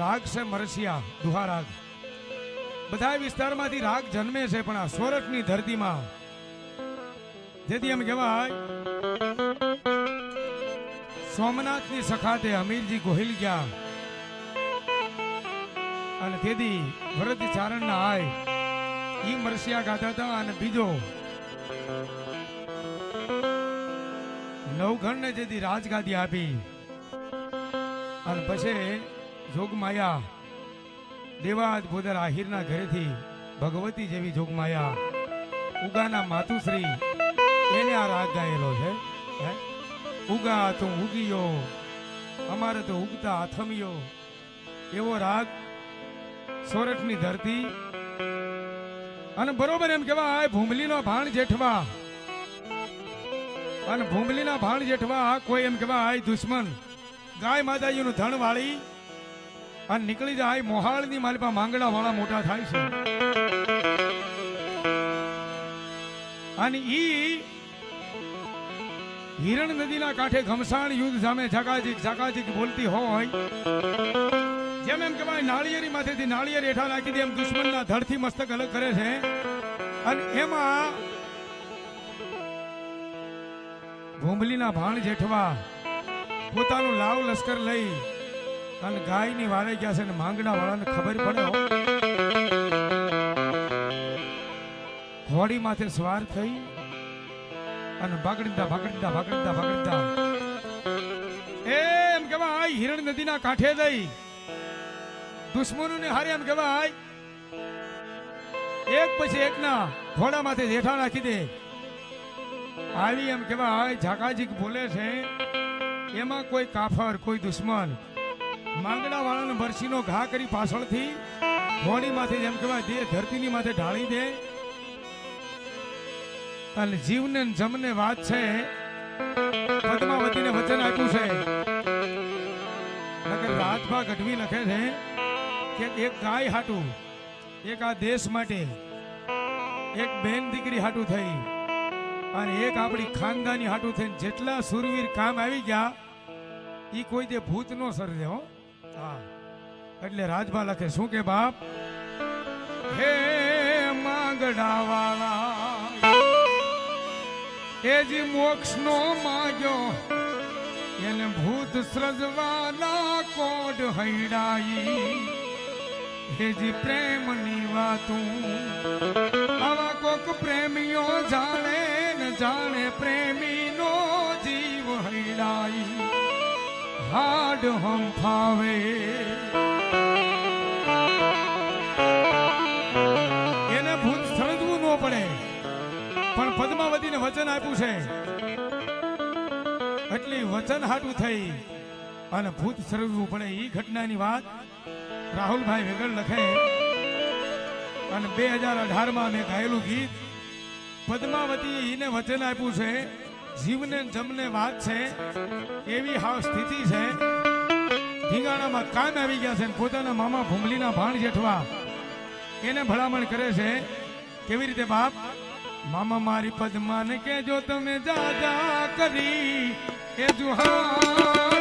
રાગ છે મરસિયા દુહા રાગ બધા વિસ્તારમાંથી રાગ જન્મે છે, પણ આ સોરઠની ધરતીમાં. જેથી એમ કહેવાય, સોમનાથની સખાતે અમીરજી ગોહિલ ગયા. અને તેથી ભરત ચારણના આય, ઈ મરસિયા ગાતા હતા અને બીજો નવઘણને જેથી રાજગાદી આપી. અને પછી જોગમાયા. દેવાદ ભોદર આહિરના ઘરેથી ભગવતી જેવી જોગમાયા. ઉગાના માતુશ્રી, એને આ રાગ ગાયેલો છે? ઉગા તું ઉગીયો, અમારે તો ઉગતા આથમિયો. એવો રાગ સોરઠની ધરતી. અને બરોબર એમ કહેવાય ભૂમલીનો ભાણ જેઠવા. અને ભૂમલીના ભાણ જેઠવા કોઈ એમ કહેવાય દુશ્મન, ગાય માતાજીનું ધણ વાળી અને નીકળી જાય મોહાળની પાસે માંગડા વાળા મોટા થાય છે. અને ઈ હિરણ નદીના કાંઠે ઘમસાણ યુદ્ધ સામે ઝકાઝીક ઝકાઝીક બોલતી હોય, જેમ એમ કહેવાય નાળિયેરી માથેથી નાળિયેર હેઠા નાખી દે એમ દુશ્મનના ધડથી મસ્તક અલગ કરે છે. અને એમાં ભૂંભલીના ભાણ જેઠવા પોતાનું લાવ લશ્કર લઈ અને ગાયની વારે ગયા છે ને માંગડા વાળાને ખબર પડે હોડી માથે સવાર થઈ અને ભાગડતા ભાગડતા ભાગડતા ભાગડતા એમ કેવાય હિરણ નદીના કાંઠે જઈ. દુશ્મનોને હારે એમ કેવાય એક પછી એકના ઘોડા માથે જેઠા નાખી દે. આવી એમ કેવાય ઝાકાજીક બોલે છે, એમાં કોઈ કાફર, કોઈ દુશ્મન માંગડા વાળાને બરસીનો ઘા કરી પાછળથી ઘોડી માથે જેમ કહેવાય દે ધરતીની માથે ઢાળી દે. અને જીવને જમને વાત છે, પદ્માવતીને વચન આપ્યું છે. રાજભા ગઢવી લખે છે કે એક ગાય હાટું, એક આ દેશ માટે, એક બેન દીકરી હાટું થઈ, અને એક આપણી ખાનદાની હાટું થઈને જેટલા સુરવીર કામ આવી ગયા એ કોઈ જે ભૂત નો સર્જે હો. હા. એટલે રાજમાં લખે શું કે બાપ? હે માંગડા વાળા એ જે મોક્ષ નો માગ્યો, એને ભૂત સર્જવાના કોડ હૈડાઈ. હે જે પ્રેમની વાતું, આવા કોક પ્રેમીઓ જાણે ને જાણે પ્રેમીનો જીવ હૈડાઈ. હાડ હમ ફાવે. એને ભૂત સમજવું ન પડે. પણ પદ્માવતીને વચન આપ્યું છે. એટલી વચન હાટું થઈ અને ભૂત સરવવું પડે. એ ઘટનાની વાત રાહુલભાઈ વેગળ લખે. અને બે હજાર અઢારમાં મેં ગાયેલું ગીત. પદ્માવતીએ એને વચન આપ્યું છે. જીવને જમને વાત છે, એવી હાવ સ્થિતિ છે. ઢીંગાણામાં કાન આવી ગયા છે પોતાના મામા ભૂમલીના ભાણ જેઠવા. એને ભલામણ કરે છે, કેવી રીતે બાપ? મામા મારી પદ્માને કેજો તમે જા જા કરી, એ જુહારા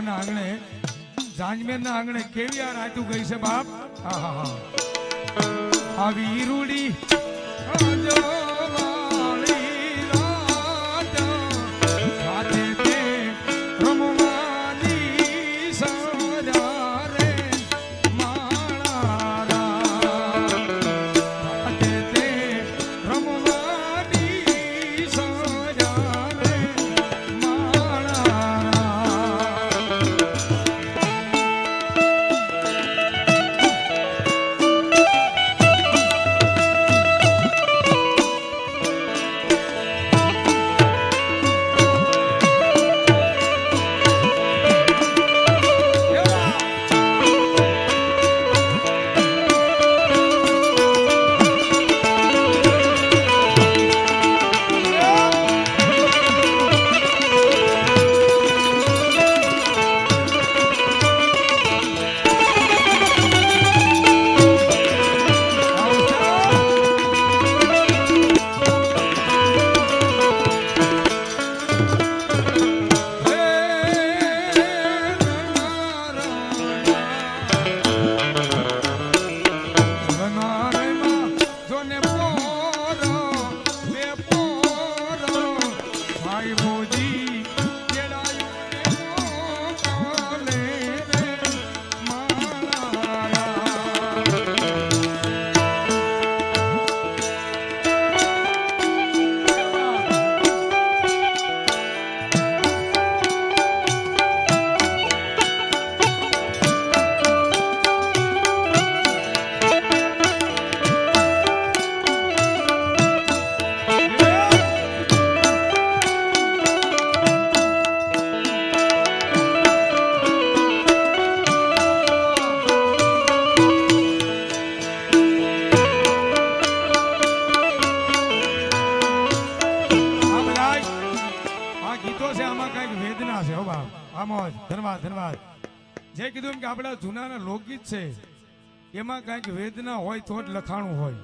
ના આંગણે જાંજમેરના આંગણે કેવી આ રાતું ગઈ છે બાપ? હા હા હા. આવી રૂડી ધન્યવાદ ધન્યવાદ. જે કીધું કે આપણા જૂનાના લોકગીત છે, એમાં કંઈક વેદના હોય તો જ લખાણું હોય.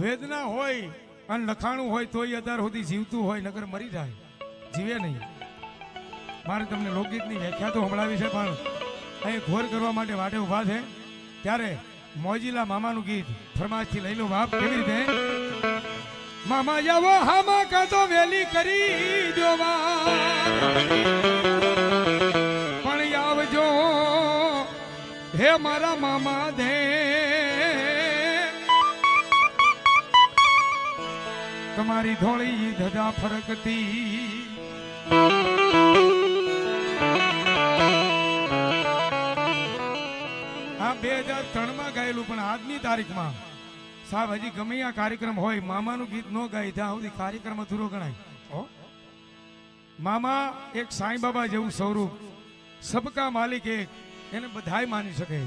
વેદના હોય અને લખાણું હોય તોય અત્યાર સુધી જીવતું હોય નગર મરી જાય. જીવે નહીં. મારે તમને લોકગીતની વ્યાખ્યા તો સંભળાવી છે, પણ અહીં ઘોર કરવા માટે વાટે ઊભા છે. ત્યારે મોજીલા મામાનું ગીત ફરમાશથી લઈ લો બાપ, કેવી રીતે? મામા જાવો હામા કા તો વેલી કરી દો હે મારા મામા દે. તમારી ધોળી ધજા ફરકતી. આ બે હજાર ત્રણમાં ગાયેલું, પણ આજની તારીખમાં સાહેબ, હજી ગમે આ કાર્યક્રમ હોય, મામાનું ગીત ન ગાય, ત્યાં સુધી કાર્યક્રમ અધૂરો ગણાય? મામા એક સાંઈ બાબા જેવું સ્વરૂપ, સબકા માલિક એક એને બધાય માની શકે.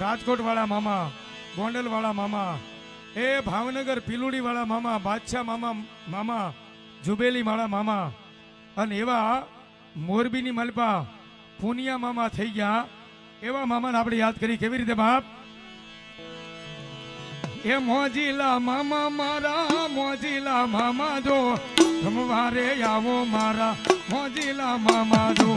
રાજકોટ વાળા મામા ગોંડલ વાળા મામા, એ ભાવનગર પીલુડી વાળા મામા, બાદશાહ મામા મામા જુબેલી વાળા મામા અને એવા મોરબીની મલપા પુનિયા મામા થઈ ગયા. એવા મામાને આપણે યાદ કરી કેવી રીતે બાપ? એ મોજીલા મામા મારા, મોજીલા મામા જો. રમવારે આવો મારા, મોજીલા મામા જો.